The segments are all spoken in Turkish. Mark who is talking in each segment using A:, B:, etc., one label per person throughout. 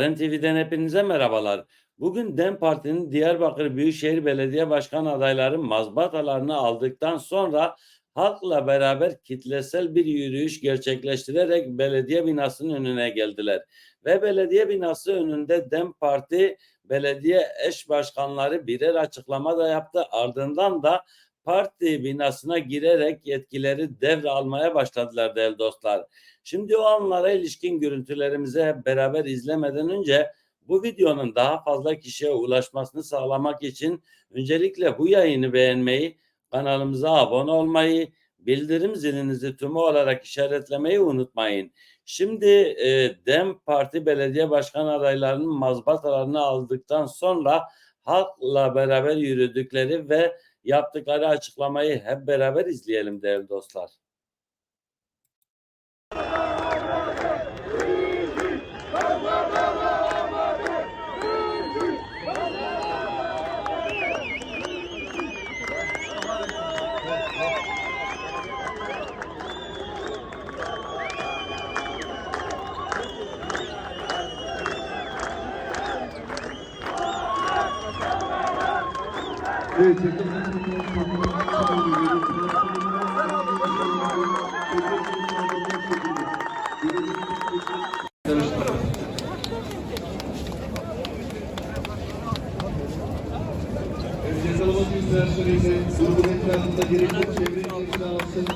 A: Ren TV'den hepinize merhabalar. Bugün DEM Parti'nin Diyarbakır Büyükşehir Belediye Başkan adayları mazbatalarını aldıktan sonra halkla beraber kitlesel bir yürüyüş gerçekleştirerek belediye binasının önüne geldiler. Ve belediye binası önünde DEM Parti belediye eş başkanları birer açıklama da yaptı. Ardından da parti binasına girerek yetkileri devralmaya başladılar değerli dostlar. Şimdi o anlara ilişkin görüntülerimizi hep beraber izlemeden önce bu videonun daha fazla kişiye ulaşmasını sağlamak için öncelikle bu yayını beğenmeyi, kanalımıza abone olmayı, bildirim zilinizi tümü olarak işaretlemeyi unutmayın. Şimdi e, DEM Parti belediye başkan adaylarının mazbatalarını aldıktan sonra halkla beraber yürüdükleri ve yaptıkları açıklamayı hep beraber izleyelim değerli dostlar.
B: Evet, Cezalı personeli grubun etrafında gerekli çevre ilgisi alsın.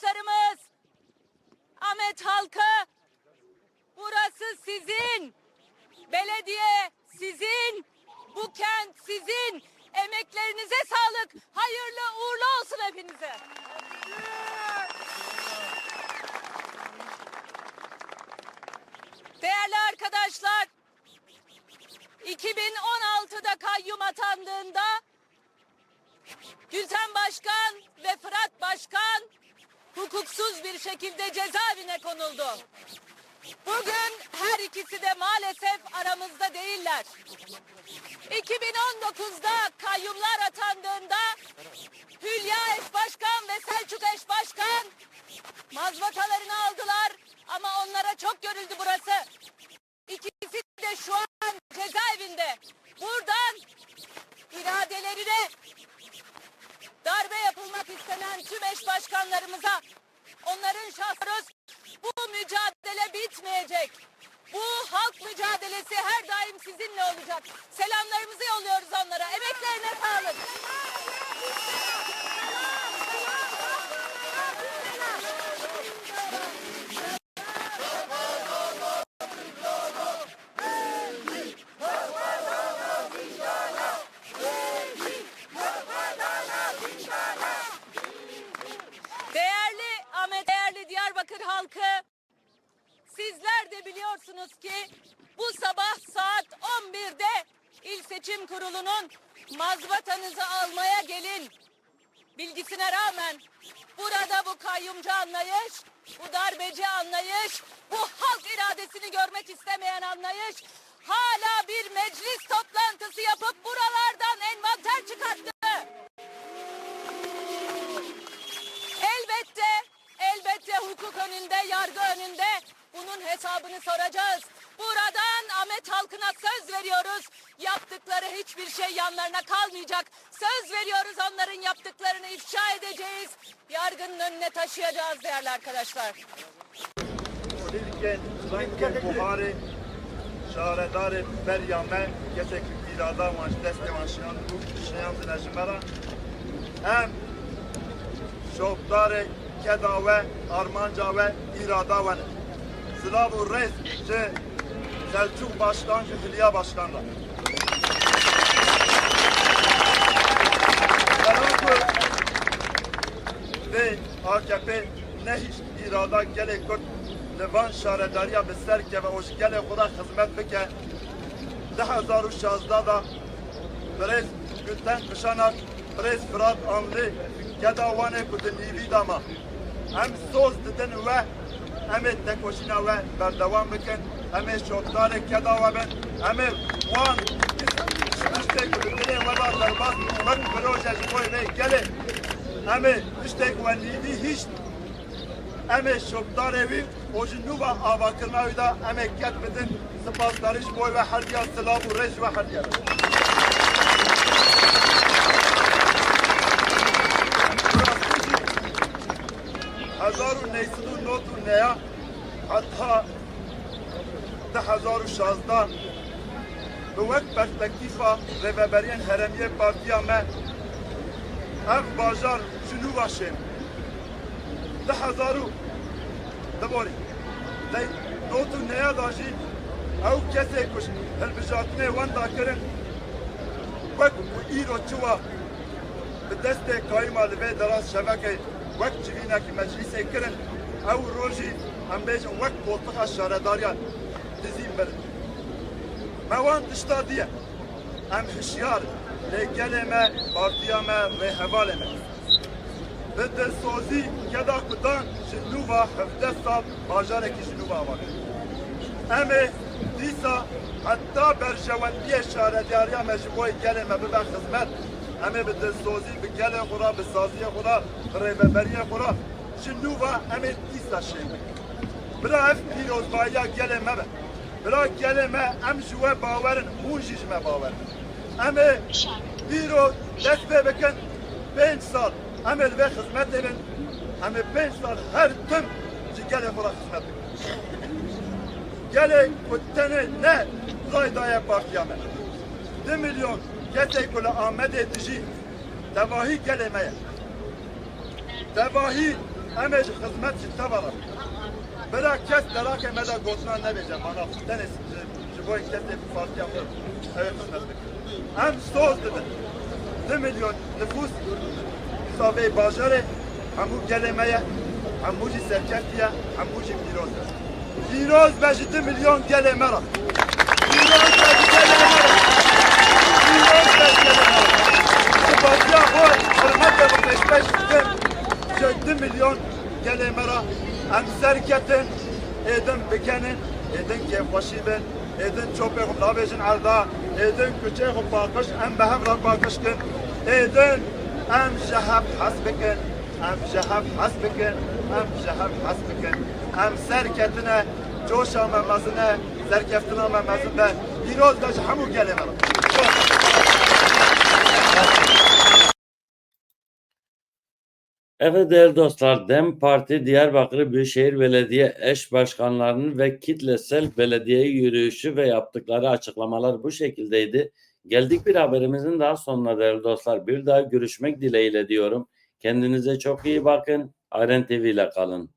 C: Genç yoldaşlarımız, Ahmet halkı, burası sizin, belediye sizin, bu kent sizin, emeklerinize sağlık, hayırlı uğurlu olsun hepinize. Değerli arkadaşlar, 2016'da kayyum atandığında Gülten Başkan ve Fırat Başkan hukuksuz bir şekilde cezaevine konuldu. Bugün her ikisi de maalesef aramızda değiller. 2019'da kayyumlar atandığında Hülya Eş Başkan ve Selçuk Eş Başkan mazbatalarını aldılar ama onlara çok görüldü burası. İkisi de şu an cezaevinde. Buradan iradelerine yapılmak istenen tüm eş başkanlarımıza onların şahsları bu mücadele bitmeyecek. Bu halk mücadelesi her daim sizinle olacak. Selamlarımızı yolluyoruz onlara. Emeklerine sağlık. Değerli Ahmet, değerli Diyarbakır halkı, sizler de biliyorsunuz ki bu sabah saat 11'de İl Seçim Kurulu'nun mazbatanızı almaya gelin. Bilgisine rağmen burada bu kayyumcu anlayış, bu darbeci anlayış, bu halk iradesini görmek istemeyen anlayış hala bir meclis toplantısı yapıp yanlarına kalmayacak. Söz veriyoruz onların yaptıklarını ifşa edeceğiz. Yargının önüne taşıyacağız değerli arkadaşlar.
D: Silken, Zanken, Buhari, Şaredar, Beryame, Gesek, Dilada, Manş, Desteman, Şiyan, Şiyan, Zinajimera, hem Şofdar, keda ve armanca ve irada ve Sılav û rez ji Selçuk Başkan Hülya Başkan'la. Ve AKP ne hiç irada gele Kürt Levan şaredariya bi serke ve oş gele xura hizmet bike. 2016 da Brez Gülten Kışanak Brez Fırat Anlı Keda wane ku di nîvî dama. Em soz didin we em ê tekoşîna we berdewam bikin em ê şokdarê keda we bin em ê wan tiştek ku di dilê we da derbas wek proje ji bo vê gelê em ê tiştek we nîvî hîç em ê şokdarê wî û ji nû ve avakirina wî da em ê ket bidin spasdarî ji bo we heriya silav û rêj we heriya هزار و نیصد و نوت و نیا حتی ده هزار و شازده به وقت پرسپکتیفا ریوبرین هرمیه پارتیا من اف باجار شنو باشیم ده هزار و دبوری لی نوت و نیا داشی او کسی کش هلبجاتنه واندا کرن وقت و ایرو چوا به دست قایما لبه دراز شبکه وقت جوینا که مجلس کرن او روژی هم بیجن وقت بولتقا شارداریان دزیم برن موان تشتا دیه هم هشیار لگل ما پارتیا ما و حوال ما بندرسازی گدا کدان شنووا هفده سال باجارکی شنووا وکر ئەمێ دیسا بر بەرژەوەندیە شارەدیاریا مەژبۆی گەلێ مە ببە خزمەت. ئەمێ بدەستۆزی بگەلێ خورا بسازیە خورا ڕێبەبەریە خورا. شنووا ئەمێ دیسا شێ برا ئەف پیرۆزباییە گەلێ مەبە برا گەلێ مە ئەم ژوە باوەرن ئوژیژمە باورن ئەمێ پیروز دست به بکن پنج سال. Emel ve hizmet edin. Hem ben var her tüm gelin buna hizmet edin. Gelin kuttene ne zaydaya partiyame. De milyon yetek kula Ahmet edici tevahi gelemeye. Tevahi emel hizmet tavalar. Bela kes delak emela gozuna ne vereceğim bana. Denes bu kes de bir. Evet hizmet Hem söz dedi. De milyon nüfus نفوس حسابه باجاره همو کلمه همو جی سرکتیه همو جی پیروز پیروز بجی دو میلیون کلمه را پیروز بجی کلمه را Sebastian Hoy, hürmetle bu peşpeş Ciddi milyon gelemera em serketin edin bikenin edin kefbaşi ben edin çöpe kum labejin arda edin küçe kum bakış em behem rak bakışkın edin em jehab hasbikin em jehab hasbikin em jehab hasbikin em serketine coşa memazine serkeftine memazine Piroz da hamu gelemera
A: Evet değerli dostlar, DEM Parti Diyarbakır Büyükşehir Belediye eş başkanlarının ve kitlesel belediye yürüyüşü ve yaptıkları açıklamalar bu şekildeydi. Geldik bir haberimizin daha sonuna değerli dostlar. Bir daha görüşmek dileğiyle diyorum. Kendinize çok iyi bakın. Aren TV ile kalın.